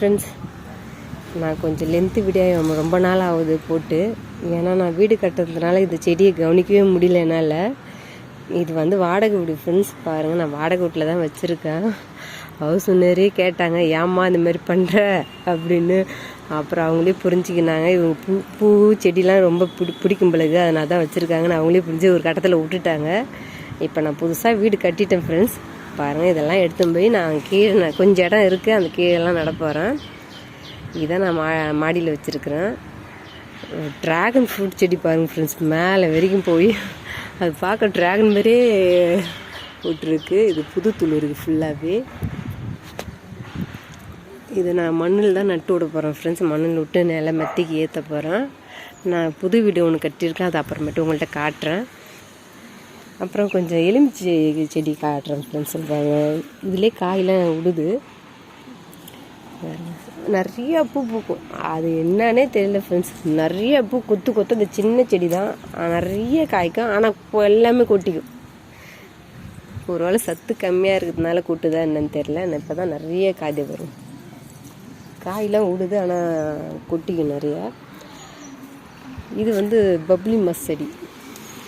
Friends நான் கொஞ்சம் length video ரொம்ப நாள் ஆகுது போட்டு ஏன்னா நான் வீடு கட்டுறதுனால இந்த செடியை கவனிக்கவே முடியல என்னால். இது வந்து வாடகை வீடு ஃப்ரெண்ட்ஸ் பாருங்கள் நான் வாடகை வீட்டில் தான் வச்சுருக்கேன். ஹவுஸ் ஓனரே கேட்டாங்க ஏம்மா இந்த மாதிரி பண்ணுற அப்படின்னு. அப்புறம் அவங்களே புரிஞ்சுக்கினாங்க. இவங்க பூ பூ செடிலாம் ரொம்ப பிடி பிடிக்கும் பிள்ளைக்கு அதனால தான் வச்சுருக்காங்கன்னு அவங்களே புரிஞ்சு ஒரு கட்டத்தில் விட்டுட்டாங்க. இப்போ நான் புதுசாக வீடு கட்டிட்டேன் ஃப்ரெண்ட்ஸ் பாருங்கள் இதெல்லாம் எடுத்துன்னு போய் நான் கீழே கொஞ்சம் இடம் இருக்குது அந்த கீழெல்லாம் நடப்போகிறேன் இதை நான் மா மாடியில் வச்சுருக்கிறேன். ட்ராகன் ஃப்ரூட் செடி பாருங்கள் ஃப்ரெண்ட்ஸ் மேலே வரைக்கும் போய் அது பார்க்க ட்ராகன் மாதிரியே போட்டிருக்கு. இது புது துளிருக்கு ஃபுல்லாகவே இது நான் மண்ணில் தான் நட்டு விட போகிறேன் ஃப்ரெண்ட்ஸ் மண்ணில் விட்டு நில மெத்திக்கு ஏற்ற போகிறேன் நான் புது வீடு ஒன்று கட்டியிருக்கேன் அது அப்புறமேட்டு உங்கள்கிட்ட காட்டுறேன். அப்புறம் கொஞ்சம் எலுமிச்சை செடி காட்டுறேன் ஃப்ரெண்ட்ஸ் சொல்கிறாங்க இதிலே காயெலாம் விடுது நிறையா பூ பூக்கும். அது என்னன்னே தெரியல ஃப்ரெண்ட்ஸ் நிறைய பூ கொத்து கொத்து அந்த சின்ன செடி தான் நிறைய காய்க்கும். ஆனால் இப்போ எல்லாமே கொட்டிக்கும். ஒரு வேளை சத்து கம்மியாக இருக்கிறதுனால கொட்டுதா என்னன்னு தெரில இப்போ தான் நிறைய காய் வரும். காயெலாம் விடுது ஆனால் கொட்டிக்கும் நிறையா. இது வந்து பப்ளி மஸ் செடி.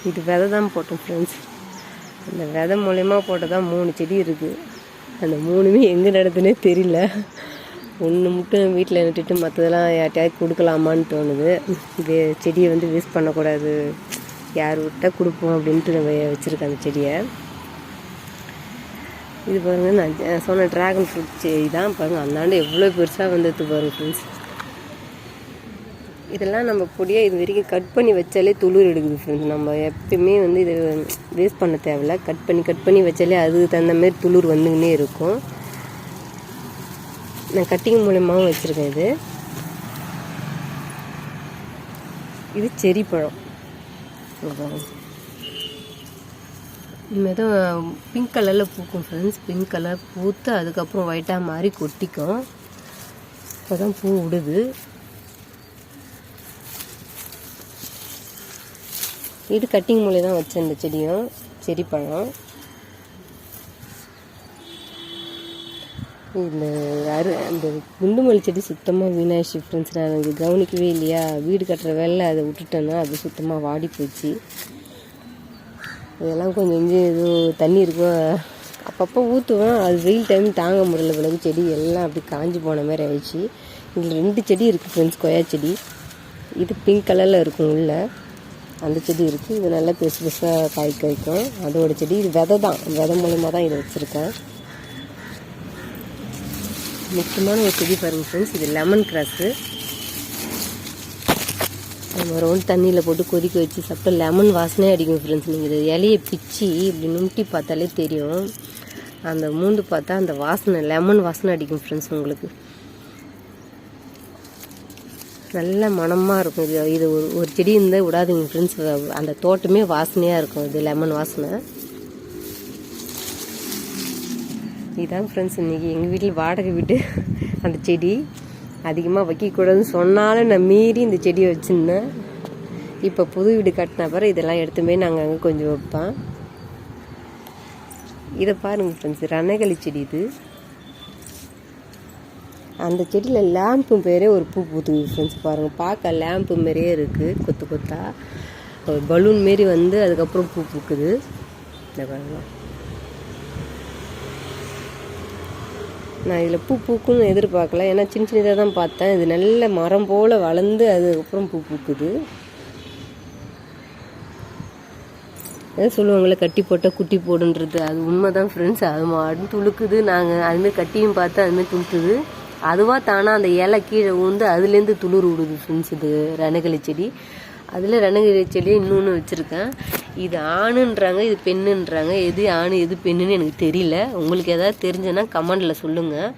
இது விதை தான் போட்டோம் ஃப்ரெண்ட்ஸ் அந்த விதை மூலயமா போட்டதான் மூணு செடி இருக்குது அந்த மூணுமே எங்கே நடத்துனே தெரியல. ஒன்று மட்டும் வீட்டில் நட்டுட்டு மற்றதெல்லாம் யார்ட்டையாவது கொடுக்கலாமான்னு தோணுது. இது செடியை வந்து வேஸ்ட் பண்ணக்கூடாது. யார் விட்டால் கொடுப்போம் அப்படின்ட்டு நம்ம வச்சுருக்கேன் அந்த செடியை. இது பாருங்கள் நான் சொன்ன ட்ராகன் ஃப்ரூட் செடி தான் பாருங்கள் அந்தாண்டு எவ்வளோ பெருசாக வந்தது பாருங்கள் ஃப்ரெண்ட்ஸ் இதெல்லாம் நம்ம பொடியாக இது வரைக்கும் கட் பண்ணி வச்சாலே துளிர் எடுக்குது ஃப்ரெண்ட்ஸ் நம்ம எப்பயுமே வந்து இது வேஸ்ட் பண்ண தேவையில்ல. கட் பண்ணி கட் பண்ணி வச்சாலே அதுக்கு தகுந்த மாதிரி துளிர் வந்துக்கினே இருக்கும். நான் கட்டிங் மூலயமாவும் வச்சுருக்கேன் இது. இது செரி பழம் இங்க இனிமேல் தான் பிங்க் கலரில் பூக்கும் ஃப்ரெண்ட்ஸ் பிங்க் கலர் பூத்து அதுக்கப்புறம் ஒயிட்டாக மாதிரி கொட்டிக்கும். இப்போ தான் பூ விடுது இது கட்டிங் மூலிய தான் வச்சேன் இந்த செடியும் செடி பழம். இந்த அரு அந்த குண்டுமல்லி செடி சுத்தமாக வீணாயிடுச்சு ஃப்ரெண்ட்ஸ் நான் இது கவனிக்கவே இல்லையா? வீடு கட்டுற வேலை அதை விட்டுட்டேன்னா அது சுத்தமாக வாடி போச்சு. இதெல்லாம் கொஞ்சம் கொஞ்சம் ஏதோ தண்ணி இருக்கோ அப்பப்போ ஊற்றுவேன் அது வெயில் டைம் தாங்க முடியல பிறகு செடி எல்லாம் அப்படி காஞ்சி போன மாதிரி ஆயிடுச்சு. இதில் ரெண்டு செடி இருக்குது ஃப்ரெண்ட்ஸ் கொய்யா செடி. இது பிங்க் கலரில் இருக்கும் உள்ளே. அந்த செடி இருக்குது இது நல்லா பெருசு பெருசாக காய் காய்க்கும் அதோட செடி இது விதை தான். விதை மூலயமா தான் இதை வச்சுருக்கேன். முக்கியமான ஒரு செடி பாருங்கள் ஃப்ரெண்ட்ஸ் இது லெமன் கிராஸு நம்ம ரவுண்ட் தண்ணியில் போட்டு கொதிக்க வச்சு சாப்பிட்டா லெமன் வாசனே அடிக்கும் ஃப்ரெண்ட்ஸ் நீங்கள் இது இலையை பிச்சு இப்படி நுண்டி பார்த்தாலே தெரியும். அந்த மூந்து பார்த்தா அந்த வாசனை லெமன் வாசனை அடிக்கும் ஃப்ரெண்ட்ஸ் உங்களுக்கு. நல்ல மணமாக இருக்கும். இது இது ஒரு ஒரு செடி இருந்தால் விடாதுங்க ஃப்ரெண்ட்ஸ் அந்த தோட்டமே வாசனையாக இருக்கும். இது லெமன் வாசனை. இதாங்க ஃப்ரெண்ட்ஸ் இன்றைக்கி எங்கள் வீட்டில் வாடகை வீட்டு அந்த செடி. அதிகமாக வைக்கக்கூடாதுன்னு சொன்னாலும் நான் மீறி இந்த செடியை வச்சுருந்தேன். இப்போ புது வீடு கட்டின பிறகு இதெல்லாம் எடுத்துமே நாங்கள் அங்கே கொஞ்சம் வைப்பேன் இதை பாருங்கள் ஃப்ரெண்ட்ஸ் ரணகளி செடி இது. அந்த செடியில் லேம்பு பேரே ஒரு பூ பூத்துக்குது ஃப்ரெண்ட்ஸ் பாருங்கள் பார்க்க லேம்பு மாரியே இருக்குது கொத்து கொத்தா. ஒரு பலூன் மாரி வந்து அதுக்கப்புறம் பூ பூக்குது. இந்த பாருங்க. நான் இதில் பூ பூக்கும்னு எதிர்பார்க்கல. ஏன்னா சின்ன சின்னதாக தான் பார்த்தேன். இது நல்ல மரம் போல் வளர்ந்து அதுக்கப்புறம் பூ பூக்குது. ஏதோ சொல்லுவாங்களே கட்டி போட்டால் குட்டி போடுன்றது. அது உண்மை தான் ஃப்ரெண்ட்ஸ் அது மாடும் துளுக்குது. நாங்கள் அதுமாரி கட்டியும் பார்த்து அதுமாரி துளுக்குது அதுவாக தானாக அந்த இலை கீழே ஊந்து அதுலேருந்து துளிர் விடுது ஃப்ரெண்ட்ஸ் இது ரணகளி செடி. அதில் ரணகிரி செடி இன்னொன்று வச்சுருக்கேன். இது ஆணுன்றாங்க இது பெண்ணுன்றாங்க. எது ஆணு எது பெண்ணுன்னு எனக்கு தெரியல. உங்களுக்கு எதாவது தெரிஞ்சுன்னா கமெண்டில் சொல்லுங்கள்